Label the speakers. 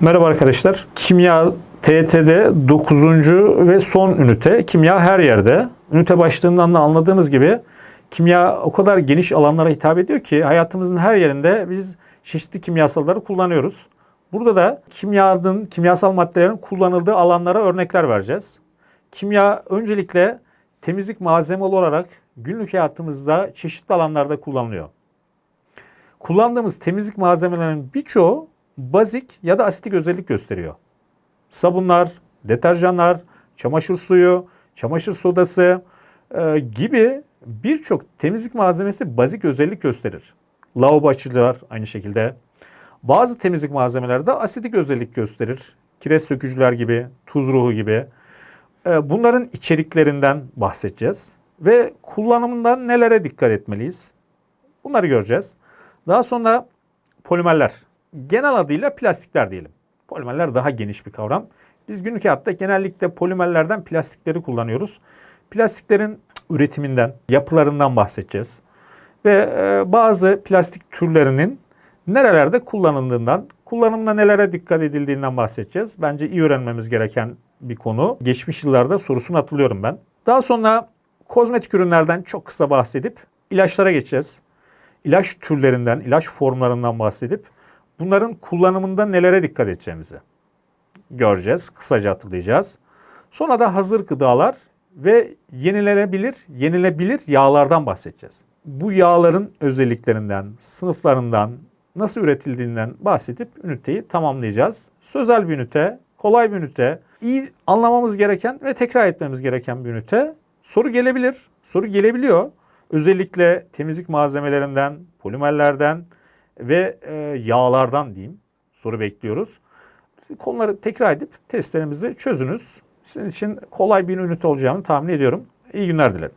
Speaker 1: Merhaba arkadaşlar. Kimya TYT'de 9. ve son ünite. Kimya her yerde. Ünite başlığından da anladığımız gibi kimya o kadar geniş alanlara hitap ediyor ki hayatımızın her yerinde biz çeşitli kimyasalları kullanıyoruz. Burada da kimyanın, kimyasal maddelerin kullanıldığı alanlara örnekler vereceğiz. Kimya öncelikle temizlik malzeme olarak günlük hayatımızda çeşitli alanlarda kullanılıyor. Kullandığımız temizlik malzemelerinin birçoğu bazik ya da asitik özellik gösteriyor. Sabunlar, deterjanlar, çamaşır suyu, çamaşır sodası e, gibi birçok temizlik malzemesi bazik özellik gösterir. Lavabo açıcılar aynı şekilde. Bazı temizlik malzemeleri de asidik özellik gösterir. Kireç sökücüler gibi, tuz ruhu gibi. E, bunların içeriklerinden bahsedeceğiz. Ve kullanımından nelere dikkat etmeliyiz? Bunları göreceğiz. Daha sonra polimerler. Genel adıyla plastikler diyelim. Polimerler daha geniş bir kavram. Biz günlük hayatta genellikle polimerlerden plastikleri kullanıyoruz. Plastiklerin üretiminden, yapılarından bahsedeceğiz. Ve e, bazı plastik türlerinin nerelerde kullanıldığından, kullanımda nelere dikkat edildiğinden bahsedeceğiz. Bence iyi öğrenmemiz gereken bir konu. Geçmiş yıllarda sorusunu hatırlıyorum ben. Daha sonra kozmetik ürünlerden çok kısa bahsedip ilaçlara geçeceğiz. İlaç türlerinden, ilaç formlarından bahsedip bunların kullanımında nelere dikkat edeceğimizi göreceğiz. Kısaca hatırlayacağız. Sonra da hazır gıdalar ve yenilenebilir, yenilebilir yağlardan bahsedeceğiz. Bu yağların özelliklerinden, sınıflarından, nasıl üretildiğinden bahsedip üniteyi tamamlayacağız. Sözel bir ünite, kolay bir ünite, iyi anlamamız gereken ve tekrar etmemiz gereken bir ünite. Soru gelebilir, soru gelebiliyor. Özellikle temizlik malzemelerinden, polimerlerden ve e, yağlardan diyeyim soru bekliyoruz. Konuları tekrar edip testlerimizi çözünüz. Sizin için kolay bir ünite olacağını tahmin ediyorum. İyi günler dilerim.